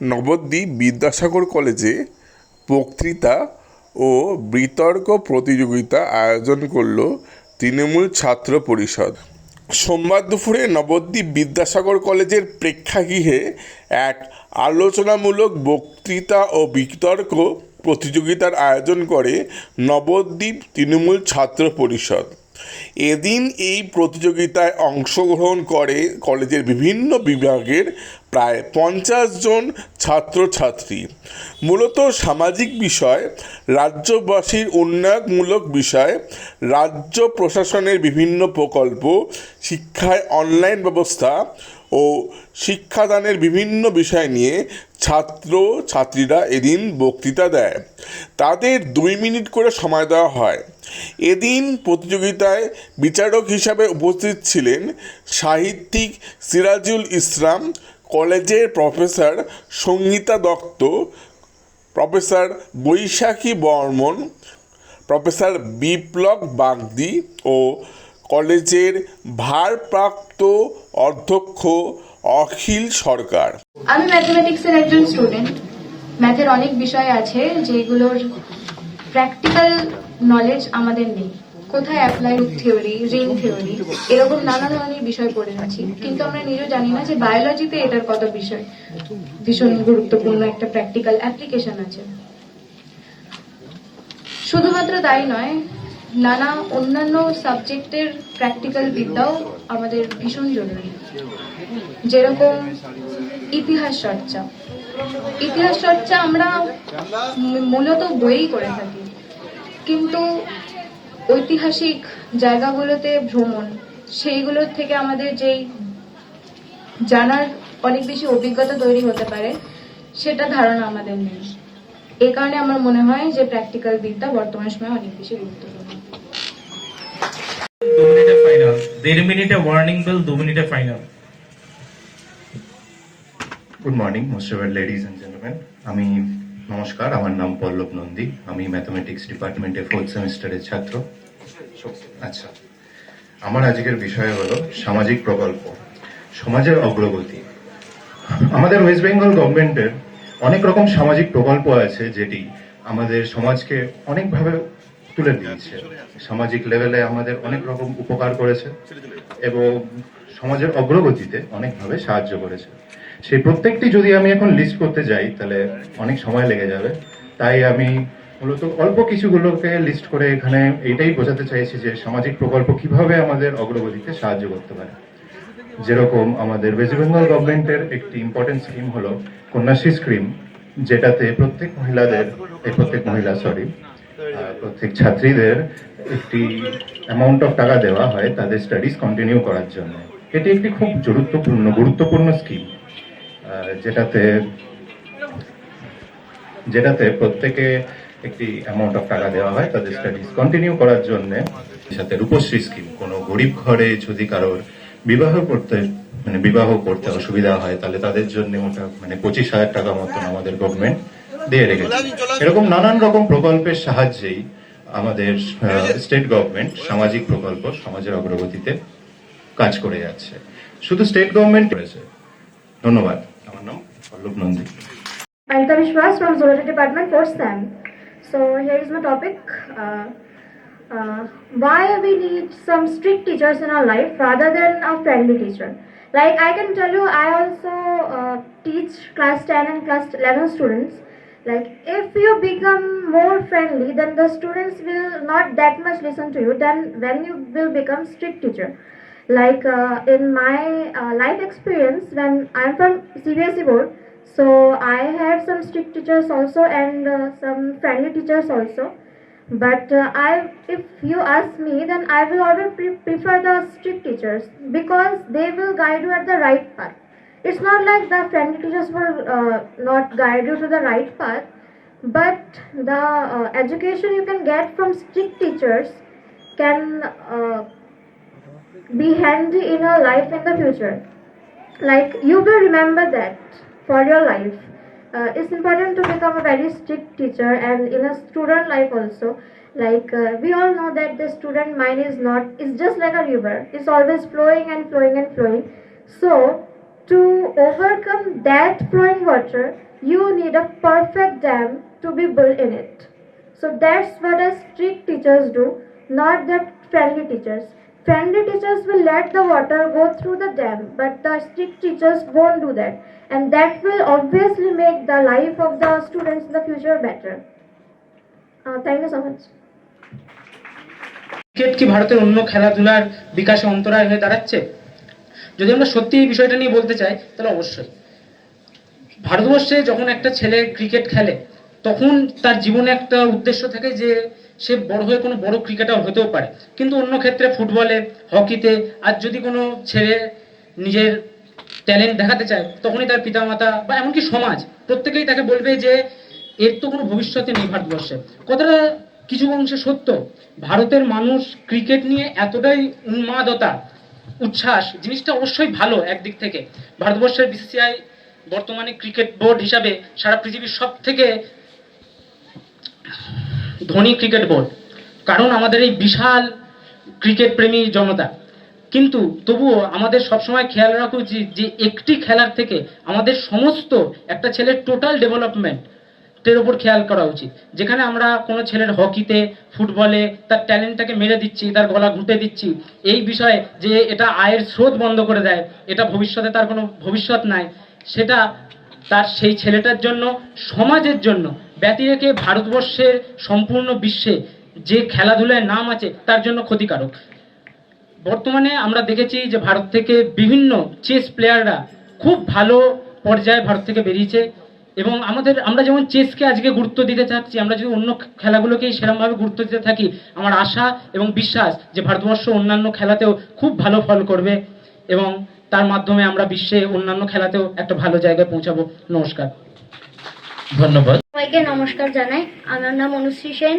নবদ্বীপ বিদ্যাসাগর কলেজে বক্তৃতা ও বিতর্ক প্রতিযোগিতা আয়োজন করল তৃণমূল ছাত্র পরিষদ। সোমবার দুপুরে নবদ্বীপ বিদ্যাসাগর কলেজের প্রেক্ষাগৃহে এক আলোচনামূলক বক্তৃতা ও বিতর্ক প্রতিযোগিতার আয়োজন করে নবদ্বীপ তৃণমূল ছাত্র পরিষদ। এদিন এই প্রতিযোগিতায় অংশগ্রহণ করে কলেজের বিভিন্ন বিভাগের প্রায় পঞ্চাশ জন ছাত্রছাত্রী। মূলত সামাজিক বিষয়, রাজ্যবাসীর উন্নয়নমূলক বিষয়, রাজ্য প্রশাসনের বিভিন্ন প্রকল্প, শিক্ষায় অনলাইন ব্যবস্থা ও শিক্ষাদানের বিভিন্ন বিষয় নিয়ে ছাত্র, ছাত্রীরা এদিন বক্তৃতা দেয়। তাদের দুই মিনিট করে সময় দেওয়া হয়। এদিন প্রতিযোগিতায় বিচারক হিসাবে উপস্থিত ছিলেন সাহিত্যিক সিরাজুল ইসলাম, কলেজের professor Sangita Dutta, professor Baishakhi Barman, professor Biplab Bagdi ও কলেজের ভারপ্রাপ্ত অধ্যক্ষ অখিল সরকার। আমি ম্যাথমেটিক্সের একজন স্টুডেন্ট ম্যাথের অনেক বিষয় আছে যেগুলোর প্র্যাকটিক্যাল নলেজ আমাদের নেই। কোথায় অ্যাপ্লাইড থিওরি রিং থিওরি এরকম নানা ধরনের বিষয় পড়ে আছি। কিন্তু আমরা নিজেও জানি না যে বায়োলজিতে এটার কত বিষয়। ভীষণ গুরুত্বপূর্ণ একটা প্র্যাকটিক্যাল অ্যাপ্লিকেশন আছে। শুধুমাত্র তাই নয় নানা অন্যান্য সাবজেক্টের প্র্যাকটিক্যাল বিদ্যাও আমাদের ভীষণ জরুরি। যেরকম ইতিহাস চর্চা। ইতিহাস চর্চা আমরা মূলত বইই করে থাকি। কিন্তু ঐতিহাসিক জায়গাগুলোতে ভ্রমণ, সেইগুলোর থেকে আমাদের যেই জানার অনেক বেশি অভিজ্ঞতা তৈরি হতে পারে, সেটা ধারণা আমাদের নেই। এই কারণে আমার মনে হয় যে প্র্যাকটিক্যাল বিদ্যা বর্তমান সময়ে অনেক বেশি গুরুত্বপূর্ণ। দু মিনিটে ফাইনাল দেড় মিনিটে ওয়ার্নিং বেল দু মিনিটে final good morning most ever ladies and gentleman আমি নমস্কার আমার নাম পল্লব নন্দী। আমি ম্যাথমেটিক্স ডিপার্টমেন্টের ফোর্থ সেমিস্টারের ছাত্র। আচ্ছা আমার আজকের বিষয় হলো সামাজিক প্রকল্প সমাজের অগ্রগতি। আমাদের ওয়েস্ট বেঙ্গল গভর্নমেন্টের অনেক রকম সামাজিক প্রকল্প আছে যেটি আমাদের সমাজকে অনেকভাবে তুলে দিয়েছে। সামাজিক লেভেলে আমাদের অনেক রকম উপকার করেছে এবং সমাজের অগ্রগতিতে অনেকভাবে সাহায্য করেছে। সেই প্রত্যেকটি যদি আমি এখন লিস্ট করতে যাই, তাহলে অনেক সময় লেগে যাবে। তাই আমি মূলত অল্প কিছুগুলোকে লিস্ট করে এখানে এইটাই বোঝাতে চাইছি যে সামাজিক প্রকল্প কীভাবে আমাদের অগ্রগতিতে সাহায্য করতে পারে। যেরকম আমাদের ওয়েস্ট বেঙ্গল গভর্নমেন্টের একটি ইম্পর্টেন্ট স্কিম হলো কন্যাশ্রী স্কিম যেটাতে প্রত্যেক মহিলাদের, এই প্রত্যেক মহিলা সরি প্রত্যেক ছাত্রীদের একটি অ্যামাউন্ট অফ টাকা দেওয়া হয় তাদের স্টাডিজ কন্টিনিউ করার জন্য। এটি একটি খুব গুরুত্বপূর্ণ গুরুত্বপূর্ণ স্কিম যেটাতে যেটাতে প্রত্যেকে একটি অ্যামাউন্ট অফ টাকা দেওয়া হয় তাদের স্টাডিজ কন্টিনিউ করার জন্য। সাথে রূপশ্রী স্কিম কোনো গরিব ঘরে যদি কারোর বিবাহ করতে মানে বিবাহ করতে অসুবিধা হয় তাহলে তাদের জন্য ওটা মানে পঁচিশ হাজার টাকা মতন আমাদের গভর্নমেন্ট দিয়ে রেখেছে এরকম নানান রকম প্রকল্পের সাহায্যেই আমাদের স্টেট গভর্নমেন্ট সামাজিক প্রকল্প সমাজের অগ্রগতিতে কাজ করে যাচ্ছে শুধু স্টেট গভর্নমেন্ট করেছে ধন্যবাদ আমার নাম Pallab Nandi Anita Vishwas from Zoology Department, 4th SEM. So here is my topic. Uh, uh, why we need some strict teachers in our life rather than a friendly teacher. Like I can tell you, I also uh, teach class 10 and class 11 students. Like if you become more friendly, then the students will not that much listen to you. Then when you will become strict teacher. Like uh, in my uh, life experience, when I'm from CBSE board, so I had some strict teachers also and uh, some friendly teachers also. But uh, I, if you ask me, then I will always pre- prefer the strict teachers because they will guide you at the right path. It's not like the friendly teachers will uh, not guide you to the right path, but the uh, education you can get from strict teachers can uh, be handy in your life in the future like you will remember that for your life uh, it's important to become a very strict teacher and in a student life also like uh, we all know that the student mind is not it's just like a river it's always flowing and flowing and flowing so to overcome that flowing water, you need a perfect dam to be built in it. So that's what a strict teachers do, not the friendly teachers. Friendly teachers will let the water go through the dam, but the strict teachers won't do that. And that will obviously make the life of the students in the future better. Uh, thank you so much. Cricket কি ভারতের অন্য খেলাধুলার বিকাশে অন্তরায় হয়ে দাঁড়াচ্ছে যদি আমরা সত্যি এই বিষয়টা নিয়ে বলতে চাই তাহলে অবশ্যই ভারতবর্ষে যখন একটা ছেলে ক্রিকেট খেলে তখন তার জীবনে একটা উদ্দেশ্য থাকে যে সে বড় হয়ে কোনো বড় ক্রিকেটার হতেও পারে। কিন্তু অন্য ক্ষেত্রে ফুটবলে, হকিতে, আর যদি কোনো ছেলে নিজের ট্যালেন্ট দেখাতে চায়, তখনই তার পিতামাতা বা এমনকি সমাজ, প্রত্যেকেই তাকে বলবে যে, এর তো কোনো ভবিষ্যতে নেই ভারতবর্ষে। কথাটা কিছু অংশে সত্য। ভারতের মানুষ ক্রিকেট নিয়ে এতটাই উন্মাদতা, উচ্ছ্বাস, জিনিসটা অবশ্যই ভালো একদিক থেকে। ভারতবর্ষের বিসিসিআই বর্তমানে ক্রিকেট বোর্ড হিসাবে সারা পৃথিবীর সব থেকে ধনী ক্রিকেট বোর্ড। কারণ আমাদের এই বিশাল ক্রিকেট প্রেমী জনতা। কিন্তু তবুও আমাদের সবসময় খেয়াল রাখা উচিত যে একটি খেলার থেকে আমাদের সমস্ত একটা ছেলের টোটাল ডেভেলপমেন্ট এর উপর খেয়াল করা উচিত। যেখানে আমরা কোনো ছেলের হকিতে, ফুটবলে তার ট্যালেন্টটাকে মেরে দিচ্ছি, তার গলা ঘুঁটে দিচ্ছি, এই বিষয়ে যে এটা আয়ের স্রোত বন্ধ করে দেয়, এটা ভবিষ্যতে তার কোনো ভবিষ্যৎ নাই, সেটা তার সেই ছেলেটার জন্য, সমাজের জন্য ব্যতি রেখে ভারতবর্ষের সম্পূর্ণ বিশ্বে যে খেলাধুলায় নাম আছে, তার জন্য ক্ষতিকারক। বর্তমানে আমরা দেখেছি যে ভারত থেকে বিভিন্ন চেস প্লেয়াররা খুব ভালো পর্যায়ে ভারত থেকে বেরিয়েছে এবং আমাদের, আমরা যেমন চেসকে আজকে গুরুত্ব দিতে চাচ্ছি, আমরা যদি অন্য খেলাগুলোকেই সেরকমভাবে গুরুত্ব দিতে থাকি, আমার আশা এবং বিশ্বাস যে ভারতবর্ষ অন্যান্য খেলাতেও খুব ভালো ফল করবে এবং তার মাধ্যমে আমরা বিশ্বে অন্যান্য খেলাতেও একটা ভালো জায়গায় পৌঁছাবো। নমস্কার। ধন্যবাদ। সবাইকে নমস্কার জানাই। আমার নাম অনুশ্রী সেন।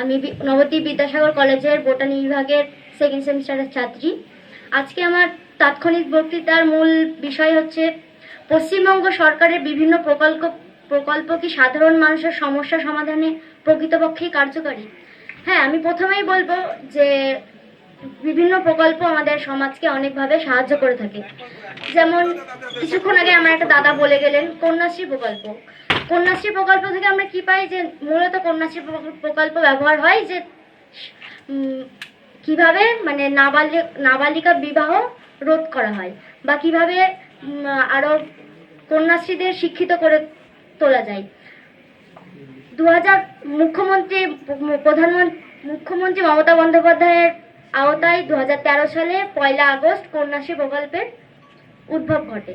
আমি নবদ্বীপ বিদ্যাসাগর কলেজের বোটানি বিভাগের সেকেন্ড সেমিস্টারের ছাত্রী। আজকে আমার তাৎক্ষণিক বক্তৃতার মূল বিষয় হচ্ছে, পশ্চিমবঙ্গ সরকারের বিভিন্ন প্রকল্প প্রকল্প কি সাধারণ মানুষের সমস্যা সমাধানে প্রকৃতপক্ষেই কার্যকারী? হ্যাঁ আমি প্রথমেই বলব যে বিভিন্ন প্রকল্প আমাদের সমাজকে অনেকভাবে সাহায্য করে থাকে। যেমন কিছুক্ষণ আগে আমার একটা দাদা বলে গেলেন কন্যাশ্রী প্রকল্প। কন্যাশ্রী প্রকল্প থেকে আমরা কি পাই যে মূলত কন্যাশ্রী প্রকল্প ব্যবহার হয় যে কীভাবে মানে নাবালিক নাবালিকা বিবাহ রোধ করা হয় বা কীভাবে উম, আরও কন্যাশ্রীদের শিক্ষিত করে তোলা যায়। দু হাজার মুখ্যমন্ত্রী প্রধানমন্ত্রী মুখ্যমন্ত্রী মমতা বন্দ্যোপাধ্যায়ের আওতায় দু হাজার তেরো সালে পয়লা আগস্ট কন্যাশ্রী প্রকল্পের উদ্ভব ঘটে।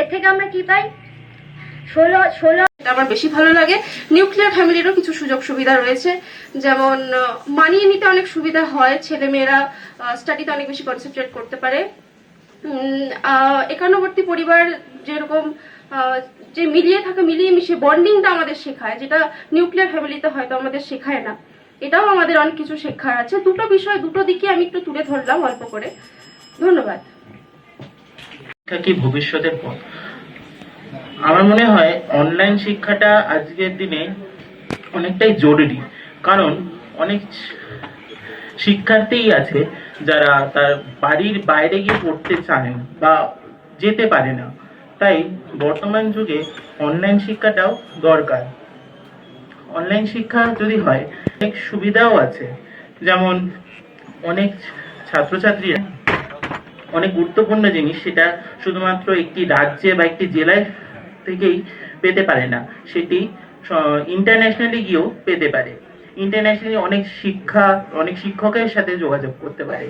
এর থেকে আমরা কি পাই? ষোলো ষোলো আমার বেশি ভালো লাগে। নিউক্লিয়ার ফ্যামিলিরও কিছু সুযোগ সুবিধা রয়েছে। যেমন মানিয়ে নিতে অনেক সুবিধা হয়। ছেলে মেয়েরা স্টাডিতে অনেক বেশি কনসেন্ট্রেট করতে পারে। একান্নবর্তী পরিবার যেরকম যে মিলিয়ে থাকে, মিলিয়ে মিশিয়ে বন্ডিংটা আমাদের শেখায়, যেটা নিউক্লিয়ার ফ্যামিলিতে হয়তো আমাদের শেখায় না। এটাও আমাদের অনেক কিছু শেখার আছে। দুটো বিষয়, দুটো দিকে আমি একটু তুলে ধরলাম অল্প করে। ধন্যবাদ। কি ভবিষ্যতের পথ? আমার মনে হয় অনলাইন শিক্ষাটা আজকের দিনে অনেকটাই জরুরি। কারণ অনেক শিক্ষার্থীই আছে যারা তার বাড়ির বাইরে গিয়ে পড়তে চায় বা যেতে পারে না। তাই বর্তমান যুগে অনলাইন শিক্ষাটাও দরকার। অনলাইন শিক্ষা যদি হয়, অনেক সুবিধাও আছে। যেমন অনেক ছাত্রছাত্রীরা অনেক গুরুত্বপূর্ণ জিনিস সেটা শুধুমাত্র একটি রাজ্যে বা একটি জেলায় থেকেই পেতে পারে না, সেটি ইন্টারন্যাশনালি গিয়েও পেতে পারে। ইন্টারন্যাশনালি অনেক শিক্ষা, অনেক শিক্ষকের সাথে যোগাযোগ করতে পারে।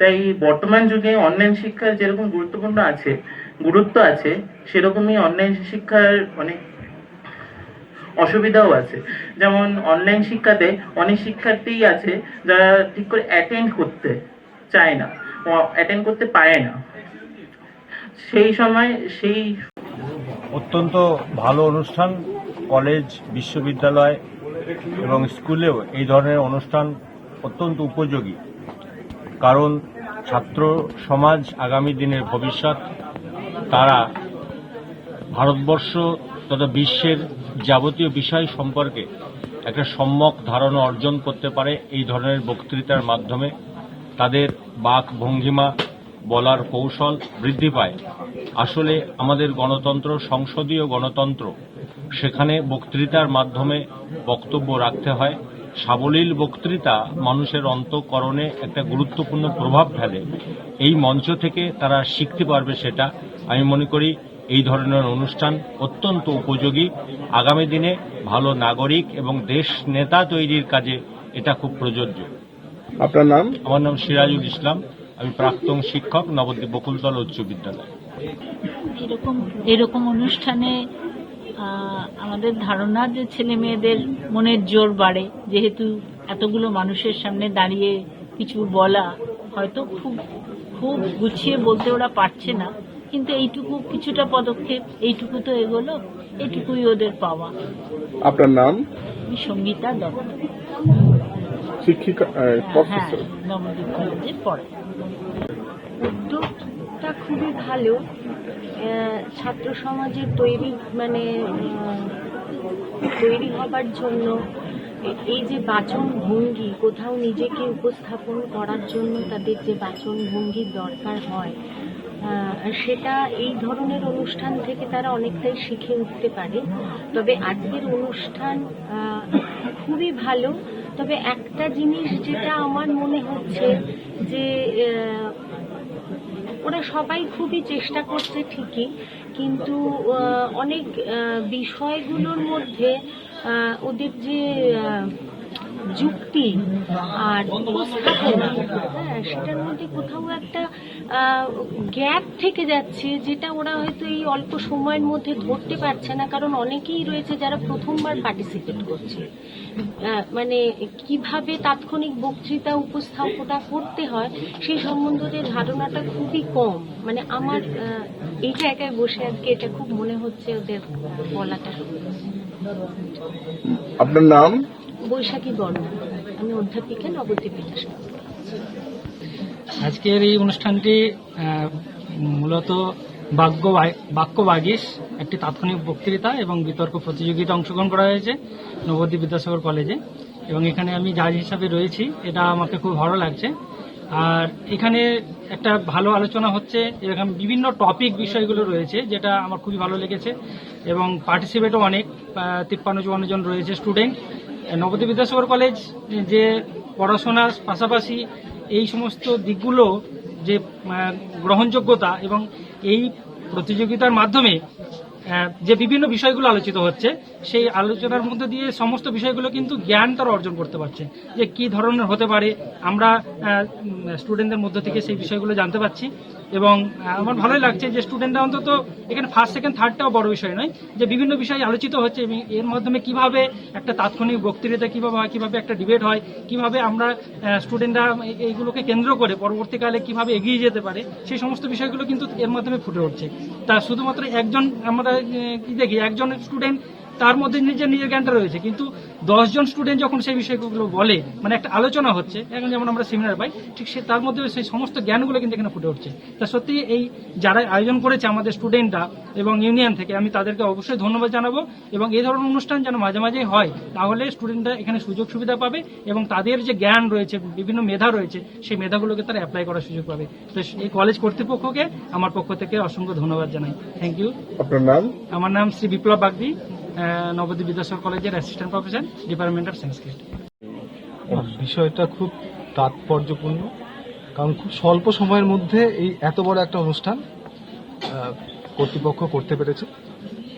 তাই বর্তমান যুগে অনলাইন শিক্ষার যেরকম গুরুত্বপূর্ণ আছে, গুরুত্ব আছে, সেরকমই অনলাইন শিক্ষার অনেক অসুবিধাও আছে। যেমন অনলাইন শিক্ষাতে অনেক শিক্ষার্থীই আছে যারা ঠিক করে অ্যাটেন্ড করতে চায় না অ্যাটেন্ড করতে পারে না। সেই সময় সেই অত্যন্ত ভালো অনুষ্ঠান কলেজ বিশ্ববিদ্যালয় এবং স্কুলেও এই ধরনের অনুষ্ঠান অত্যন্ত উপযোগী। কারণ ছাত্র সমাজ আগামী দিনের ভবিষ্যৎ, তারা ভারতবর্ষ তথা বিশ্বের যাবতীয় বিষয় সম্পর্কে একটা সম্যক ধারণা অর্জন করতে পারে এই ধরনের বক্তৃতার মাধ্যমে। তাদের বাক ভঙ্গিমা বলার কৌশল বৃদ্ধি পায়। আসলে আমাদের গণতন্ত্র, সংসদীয় গণতন্ত্র, সেখানে বক্তৃতার মাধ্যমে বক্তব্য রাখতে হয়। সাবলীল বক্তৃতা মানুষের অন্তঃকরণে একটা গুরুত্বপূর্ণ প্রভাব ফেলে। এই মঞ্চ থেকে তারা শিখতে পারবে সেটা। আমি মনে করি এই ধরনের অনুষ্ঠান অত্যন্ত উপযোগী। আগামী দিনে ভালো নাগরিক এবং দেশ নেতা তৈরির কাজে এটা খুব প্রযোজ্য। আপনার নাম? আমার নাম সিরাজুল ইসলাম। আমি প্রাক্তন শিক্ষক নবদ্বীপ বকুলতলা উচ্চ বিদ্যালয়। এরকম এরকম অনুষ্ঠানে আহ, আমাদের ধারণা যে ছেলে মেয়েদের মনের জোর বাড়ে যেহেতু এতগুলো মানুষের সামনে দাঁড়িয়ে কিছু বলা হয়তো খুব খুব গুছিয়ে বলতে ওরা পারছে না। কিন্তু এইটুকু কিছুটা পদক্ষেপ এইটুকু তো এগোলো এইটুকুই ওদের পাওয়া। আপনার নাম? সঙ্গীতা দত্ত। শিক্ষিকা হ্যাঁ নবদ্বীপ কলেজে পড়ে। উদ্যোগটা খুবই ভালো। আহ, ছাত্র সমাজের তৈরি মানে তৈরি হবার জন্য এই যে বাচন ভঙ্গি কোথাও নিজেকে উপস্থাপন করার জন্য তাদের যে বাচন ভঙ্গির দরকার হয় সেটা এই ধরনের অনুষ্ঠান থেকে তারা অনেকটাই শিখে উঠতে পারে। তবে আজকের অনুষ্ঠান খুবই ভালো। তবে একটা জিনিস যেটা আমার মনে হচ্ছে যে ওরা সবাই খুবই চেষ্টা করছে ঠিকই, কিন্তু অনেক বিষয়গুলোর মধ্যে ওদের যে যুক্তি আর উপস্থাপনা হ্যাঁ সেটার মধ্যে কোথাও একটা গ্যাপ থেকে যাচ্ছে যেটা ওরা হয়তো এই অল্প সময়ের মধ্যে ধরতে পারছে না, কারণ অনেকেই রয়েছে যারা প্রথমবার পার্টিসিপেট করছে। মানে কীভাবে তাৎক্ষণিক বক্তৃতা উপস্থাপনা করতে হয় সেই সম্বন্ধে ধারণাটা খুবই কম। মানে আমার এই জায়গায় বসে আজকে এটা খুব মনে হচ্ছে ওদের বলাটা। আপনার নাম? বৈশাখী বর্ণা। আমি অধ্যাপিকা নবদ্বীপ বিদ্যাসাগর আজকের এই অনুষ্ঠানটি মূলত বাক্য বাক্য বাগিস, একটি তাৎক্ষণিক বক্তৃতা এবং বিতর্ক প্রতিযোগিতা অংশগ্রহণ করা হয়েছে নবদ্বীপ বিদ্যাসাগর কলেজে। এবং এখানে আমি জাজ হিসাবে রয়েছি, এটা আমাকে খুব ভালো লাগছে। আর এখানে একটা ভালো আলোচনা হচ্ছে, এরকম বিভিন্ন টপিক বিষয়গুলো রয়েছে, যেটা আমার খুবই ভালো লেগেছে। এবং পার্টিসিপেটও অনেক তিপ্পান্ন চুয়ান্ন জন রয়েছে স্টুডেন্ট নবদ্বীপ বিদ্যাসাগর কলেজ, যে পড়াশোনার পাশাপাশি এই সমস্ত দিকগুলো যে গ্রহণযোগ্যতা এবং এই প্রতিযোগিতার মাধ্যমে যে বিভিন্ন বিষয়গুলো আলোচিত হচ্ছে, সেই আলোচনার মধ্যে দিয়ে সমস্ত বিষয়গুলো কিন্তু জ্ঞান তারা অর্জন করতে পারছে। যে কি ধরনের হতে পারে, আমরা স্টুডেন্টদের মধ্য থেকে সেই বিষয়গুলো জানতে পারছি। এবং আমার ভালোই লাগছে যে স্টুডেন্টরা অন্তত এখানে ফার্স্ট সেকেন্ড থার্ডটাও বড় বিষয় নয়, যে বিভিন্ন বিষয় আলোচিত হচ্ছে এবং এর মাধ্যমে কীভাবে একটা তাৎক্ষণিক বক্তৃতা, কীভাবে হয়, কীভাবে একটা ডিবেট হয়, কীভাবে আমরা স্টুডেন্টরা এইগুলোকে কেন্দ্র করে পরবর্তীকালে কীভাবে এগিয়ে যেতে পারে, সেই সমস্ত বিষয়গুলো কিন্তু এর মাধ্যমে ফুটে উঠছে। তা শুধুমাত্র একজন, আমরা দেখি, একজন স্টুডেন্ট তার মধ্যে নিজের নিজের জ্ঞানটা রয়েছে। কিন্তু দশজন স্টুডেন্ট যখন সেই বিষয়গুলো বলে মানে একটা আলোচনা হচ্ছে এখন যেমন আমরা সেমিনার পাই ঠিক সে তার মধ্যে সেই সমস্ত জ্ঞানগুলো কিন্তু এখানে ফুটে উঠছে। তা সত্যি এই যারা আয়োজন করেছে আমাদের স্টুডেন্টরা এবং ইউনিয়ন থেকে আমি তাদেরকে অবশ্যই ধন্যবাদ জানাব এবং এই ধরনের অনুষ্ঠান যেন মাঝে মাঝেই হয় তাহলে স্টুডেন্টরা এখানে সুযোগ সুবিধা পাবে এবং তাদের যে জ্ঞান রয়েছে বিভিন্ন মেধা রয়েছে সেই মেধাগুলোকে তারা অ্যাপ্লাই করার সুযোগ পাবে। তো এই কলেজ কর্তৃপক্ষকে আমার পক্ষ থেকে অসংখ্য ধন্যবাদ জানাই। থ্যাংক ইউ আপনার নাম? আমার নাম শ্রী বিপ্লব বাগদি। নবদ্বীপ বিদ্যাসাগর কলেজের assistant professor department of Sanskrit বিষয়টা খুব তাৎপর্যপূর্ণ, কারণ খুব স্বল্প সময়ের মধ্যে এই এত বড় একটা অনুষ্ঠান কর্তৃপক্ষ করতে পেরেছে।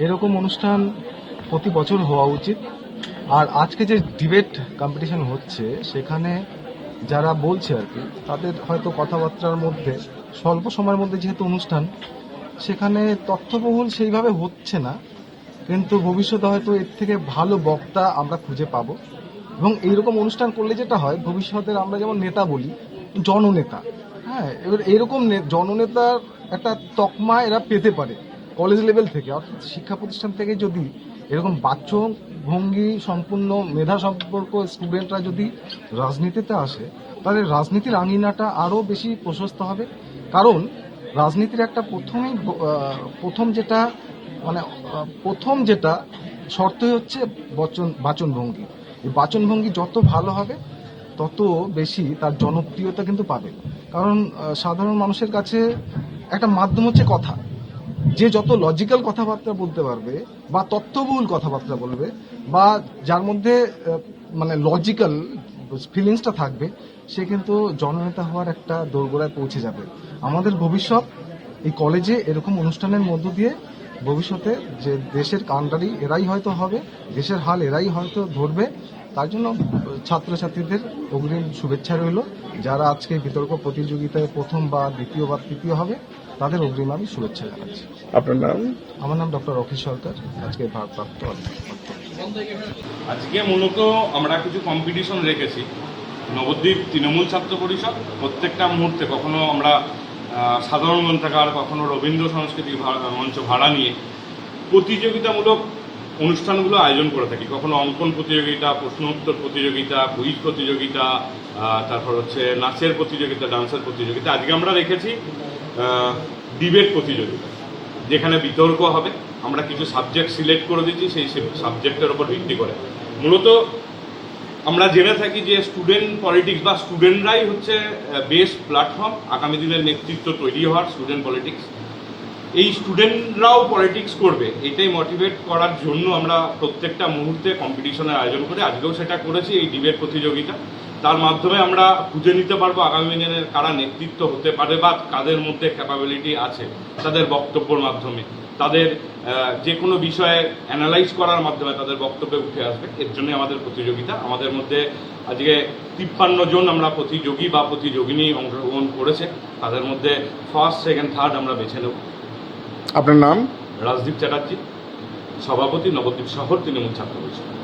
এরকম অনুষ্ঠান প্রতি বছর হওয়া উচিত। আর আজকে যে ডিবেট কম্পিটিশন হচ্ছে, সেখানে যারা বলছে আর কি, তাদের হয়তো কথাবার্তার মধ্যে, স্বল্প সময়ের মধ্যে যেহেতু অনুষ্ঠান, সেখানে তথ্যবহুল সেইভাবে হচ্ছে না। কিন্তু ভবিষ্যতে হয়তো এর থেকে ভালো বক্তা আমরা খুঁজে পাবো। এবং এইরকম অনুষ্ঠান করলে যেটা হয়, ভবিষ্যতের আমরা যেমন নেতা বলি, জননেতা হ্যাঁ এবার এরকম জননেতার একটা তকমা এরা পেতে পারে কলেজ লেভেল থেকে। অর্থাৎ শিক্ষা প্রতিষ্ঠান থেকে যদি এরকম বাচ্চন ভঙ্গি সম্পূর্ণ, মেধা সম্পর্ক স্টুডেন্টরা যদি রাজনীতিতে আসে তাহলে রাজনীতির আঙিনাটা আরও বেশি প্রশস্ত হবে। কারণ রাজনীতির একটা প্রথমেই প্রথম যেটা মানে প্রথম যেটা শর্তই হচ্ছে বচন, বাচনভঙ্গি। বাচনভঙ্গি যত ভালো হবে, তত বেশি তার জনপ্রিয়তা কিন্তু পাবে। কারণ সাধারণ মানুষের কাছে একটা মাধ্যম হচ্ছে কথা। যে যত লজিক্যাল কথাবার্তা বলতে পারবে, বা তথ্যবহুল কথাবার্তা বলবে, বা যার মধ্যে মানে লজিক্যাল ফিলিংসটা থাকবে, সে কিন্তু জননেতা হওয়ার একটা দোরগোড়ায় পৌঁছে যাবে। আমাদের ভবিষ্যৎ এই কলেজে এরকম অনুষ্ঠানের মধ্য দিয়ে ভবিষ্যতে যে দেশের কান্ডারি এরাই হয়তো হবে দেশের হাল এরাই হয়তো ধরবে তার জন্য ছাত্রছাত্রীদের অগ্রিম শুভেচ্ছা রইল। যারা আজকে বিতর্ক প্রতিযোগিতায় প্রথম বা দ্বিতীয় বা তৃতীয় হবে তাদের অগ্রিম আমি শুভেচ্ছা জানাচ্ছি। আপনার নাম? আমার নাম ডক্টর অখিল সরকার। আজকে ভারপ্রাপ্ত আজকে মূলত আমরা কিছু কম্পিটিশন রেখেছি। নবদ্বীপ তৃণমূল ছাত্র পরিষদ প্রত্যেকটা মুহূর্তে কখনো আমরা সাধারণ গ্রন্থাগার কখনো রবীন্দ্র সংস্কৃতি মঞ্চ ভাড়া নিয়ে প্রতিযোগিতামূলক অনুষ্ঠানগুলো আয়োজন করে থাকি। কখনো অঙ্কন প্রতিযোগিতা, প্রশ্ন উত্তর প্রতিযোগিতা কুইজ প্রতিযোগিতা তারপর হচ্ছে নাচের প্রতিযোগিতা, ডান্সের প্রতিযোগিতা। আজকে আমরা রেখেছি ডিবেট প্রতিযোগিতা, যেখানে বিতর্ক হবে। আমরা কিছু সাবজেক্ট সিলেক্ট করে দিচ্ছি, সেই সাবজেক্টের উপর ভিত্তি করে। মূলত আমরা জেনে থাকি যে স্টুডেন্ট পলিটিক্স বা স্টুডেন্টরাই হচ্ছে বেস্ট প্ল্যাটফর্ম আগামী দিনের নেতৃত্ব তৈরি হওয়ার স্টুডেন্ট পলিটিক্স এই স্টুডেন্টরাও পলিটিক্স করবে, এটাই মোটিভেট করার জন্য আমরা প্রত্যেকটা মুহূর্তে কম্পিটিশনের আয়োজন করে, আজকেও সেটা করেছি এই ডিবেট প্রতিযোগিতা। তার মাধ্যমে আমরা খুঁজে নিতে পারব আগামী দিনের কারা নেতৃত্ব হতে পারে বা কাদের মধ্যে ক্যাপাবিলিটি আছে তাদের বক্তব্যের মাধ্যমে। তাদের যে কোনো বিষয়ে অ্যানালাইজ করার মাধ্যমে তাদের বক্তব্যে উঠে আসবে। এর জন্য আমাদের প্রতিযোগিতা। আমাদের মধ্যে আজকে তিপ্পান্ন জন আমরা প্রতিযোগী বা প্রতিযোগিনী অংশগ্রহণ করেছে। তাদের মধ্যে ফার্স্ট সেকেন্ড থার্ড আমরা বেছে নেব। আপনার নাম? রাজদীপ চ্যাটার্জি সভাপতি নবদ্বীপ শহর তৃণমূল ছাত্র পরিষদ।